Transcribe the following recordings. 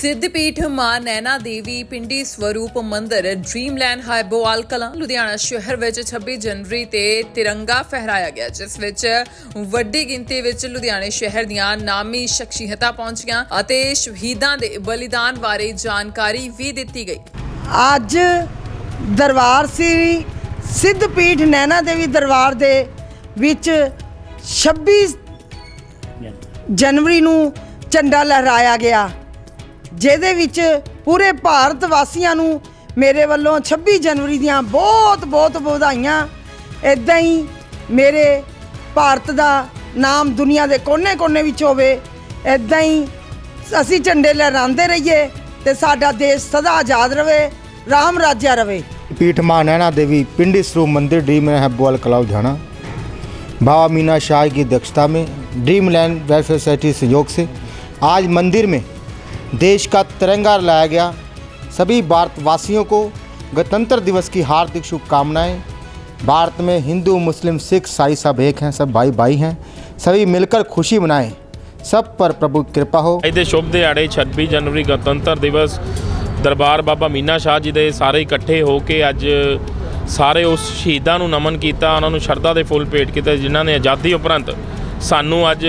ਸਿੱਧਪੀਠ ਮਾਂ ਨੈਣਾ ਦੇਵੀ ਪਿੰਡੀ ਸਵਰੂਪ ਮੰਦਿਰ ਡ੍ਰੀਮਲੈਂਡ ਹਾਈਬੋਵਾਲ ਕਲਾਂ, ਲੁਧਿਆਣਾ ਸ਼ਹਿਰ ਵਿੱਚ 26 ਜਨਵਰੀ ਤੇ ਤਿਰੰਗਾ ਫਹਿਰਾਇਆ ਗਿਆ, ਜਿਸ ਵਿੱਚ ਵੱਡੀ ਗਿਣਤੀ ਵਿੱਚ ਲੁਧਿਆਣੇ ਸ਼ਹਿਰ ਦੀਆਂ ਨਾਮੀ ਸ਼ਖਸੀਅਤਾਂ ਪਹੁੰਚੀਆਂ ਅਤੇ ਸ਼ਹੀਦਾਂ ਦੇ ਬਲੀਦਾਨ ਬਾਰੇ ਜਾਣਕਾਰੀ ਵੀ ਦਿੱਤੀ ਗਈ। ਅੱਜ ਦਰਬਾਰ ਸ੍ਰੀ ਸਿੱਧਪੀਠ ਨੈਣਾ ਦੇਵੀ ਦਰਬਾਰ ਦੇ ਵਿੱਚ 26 ਜਨਵਰੀ ਨੂੰ ਝੰਡਾ ਲਹਿਰਾਇਆ ਗਿਆ। ਜਿਹਦੇ ਵਿੱਚ ਪੂਰੇ ਭਾਰਤ ਵਾਸੀਆਂ ਨੂੰ ਮੇਰੇ ਵੱਲੋਂ 26 ਜਨਵਰੀ ਦੀਆਂ ਬਹੁਤ ਬਹੁਤ ਵਧਾਈਆਂ ਇਦਾਂ ਹੀ ਮੇਰੇ ਭਾਰਤ ਦਾ ਨਾਮ ਦੁਨੀਆ ਦੇ ਕੋਨੇ-ਕੋਨੇ ਵਿੱਚ ਹੋਵੇ ਇਦਾਂ ਹੀ ਅਸੀਂ ਝੰਡੇ ਲਹਿਰਾਉਂਦੇ ਰਹੀਏ ਤੇ ਸਾਡਾ ਦੇਸ਼ ਸਦਾ ਆਜ਼ਾਦ ਰਵੇ ਰਾਮ ਰਾਜਿਆ ਰਵੇ पीठ माँ नैना देवी पिंडी स्वरूप मंदिर ड्रीम है बुआल कलाउ झाना बाबा मीना शाह की अध्यक्षता में ड्रीम लैंड वेलफेयर सोसाइटी सहयोग से आज मंदिर में देश का तिरंगा लाया गया सभी भारतवासियों को गणतंत्र दिवस की हार्दिक शुभकामनाएं भारत में हिंदू मुस्लिम सिख ईसाई सब एक हैं सब भाई भाई हैं सभी मिलकर खुशी मनाएं सब पर प्रभु की कृपा हो ਅੱਜ ਦੇ ਸ਼ੁਭ ਦਿਹਾੜੇ 26 ਜਨਵਰੀ ਗਣਤੰਤਰ ਦਿਵਸ ਦਰਬਾਰ ਬਾਬਾ ਮੀਨਾ ਸ਼ਾਹ ਜੀ ਦੇ ਸਾਰੇ ਇਕੱਠੇ ਹੋ ਕੇ ਅੱਜ ਸਾਰੇ ਉਸ ਸ਼ਹੀਦਾਂ ਨੂੰ ਨਮਨ ਕੀਤਾ ਉਹਨਾਂ ਨੂੰ ਸ਼ਰਧਾ ਦੇ ਫੁੱਲ ਭੇਟ ਕੀਤੇ ਜਿਨ੍ਹਾਂ ਨੇ ਆਜ਼ਾਦੀ ਉਪਰੰਤ ਸਾਨੂੰ ਅੱਜ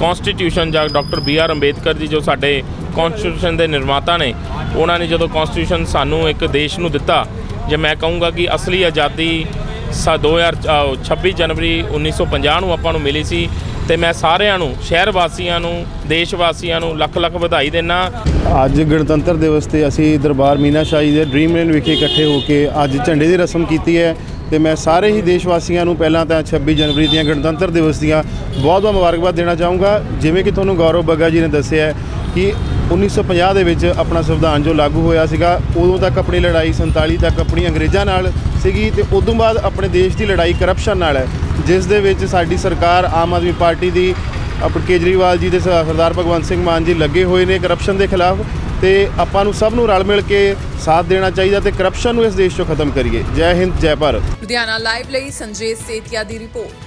ਕਨਸਟੀਟਿਊਸ਼ਨ ਜਾਂ doctor B R Ambedkar ji ਜੋ ਸਾਡੇ ਕਨਸਟੀਟਿਊਸ਼ਨ ਦੇ ਨਿਰਮਾਤਾ ਨੇ ਉਹਨਾਂ ਨੇ ਜਦੋਂ ਕਨਸਟੀਟਿਊਸ਼ਨ ਸਾਨੂੰ ਇੱਕ ਦੇਸ਼ ਨੂੰ ਦਿੱਤਾ ਜੇ ਮੈਂ ਕਹੂੰਗਾ ਕਿ ਅਸਲੀ ਆਜ਼ਾਦੀ ਸਾ 2000 ਅ, 26 ਜਨਵਰੀ 1950 ਨੂੰ ਆਪਾਂ ਨੂੰ ਮਿਲੀ ਸੀ ਤੇ ਮੈਂ ਸਾਰਿਆਂ ਨੂੰ ਸ਼ਹਿਰ ਵਾਸੀਆਂ ਨੂੰ ਦੇਸ਼ ਵਾਸੀਆਂ ਨੂੰ ਲੱਖ ਲੱਖ ਵਧਾਈ ਦਿੰਦਾ ਅੱਜ ਗਣਤੰਤਰ ਦਿਵਸ ਤੇ ਅਸੀਂ ਦਰਬਾਰ ਮੀਨਾ ਸ਼ਾਹੀ ਦੇ ਡ੍ਰੀਮਲੈਂਡ ਵਿਖੇ ਇਕੱਠੇ ਹੋ ਕੇ ਅੱਜ ਝੰਡੇ ਦੀ ਰਸਮ ਕੀਤੀ ਹੈ। ਤੇ ਮੈਂ ਸਾਰੇ ਹੀ ਦੇਸ਼ ਵਾਸੀਆਂ ਨੂੰ ਪਹਿਲਾਂ ਤਾਂ 26 ਜਨਵਰੀ ਦੀਆਂ ਗਣਤੰਤਰ ਦਿਵਸ ਦੀਆਂ ਬਹੁਤ ਬਹੁਤ ਮੁਬਾਰਕਬਾਦ ਦੇਣਾ ਚਾਹੂੰਗਾ। ਜਿਵੇਂ ਕਿ ਤੁਹਾਨੂੰ ਗੌਰਵ ਬੱਗਾ ਜੀ ਨੇ ਦੱਸਿਆ ਹੈ ਕਿ 1950 ਦੇ ਵਿੱਚ ਆਪਣਾ ਸੰਵਿਧਾਨ ਜੋ ਲਾਗੂ ਹੋਇਆ ਸੀਗਾ, ਉਦੋਂ ਤੱਕ ਆਪਣੀ ਲੜਾਈ 47 ਤੱਕ ਆਪਣੀ ਅੰਗਰੇਜ਼ਾਂ ਨਾਲ ਸੀਗੀ ਤੇ ਉਦੋਂ ਬਾਅਦ ਆਪਣੇ ਦੇਸ਼ ਦੀ ਲੜਾਈ ਕਰਪਸ਼ਨ ਨਾਲ ਹੈ, ਜਿਸ ਦੇ ਵਿੱਚ ਸਾਡੀ ਸਰਕਾਰ ਆਮ ਆਦਮੀ ਪਾਰਟੀ ਦੀ ਆਪਣੇ ਕੇਜਰੀਵਾਲ ਜੀ ਦੇ ਸਰਦਾਰ ਭਗਵੰਤ ਸਿੰਘ ਮਾਨ ਜੀ ਲੱਗੇ ਹੋਏ ਨੇ ਕਰਪਸ਼ਨ ਦੇ ਖਿਲਾਫ। ਤੇ ਆਪਾਂ ਨੂੰ ਸਭ ਨੂੰ ਰਲ ਮਿਲ ਕੇ ਸਾਥ ਦੇਣਾ ਚਾਹੀਦਾ ਤੇ ਕਰਪਸ਼ਨ ਨੂੰ ਇਸ ਦੇਸ਼ ਚੋਂ ਖਤਮ ਕਰੀਏ। ਜੈ ਹਿੰਦ, ਜੈ ਭਾਰਤ। ਲੁਧਿਆਣਾ ਲਾਈਵ ਲਈ ਸੰਜੇ ਸੇਤੀਆ ਦੀ ਰਿਪੋਰਟ।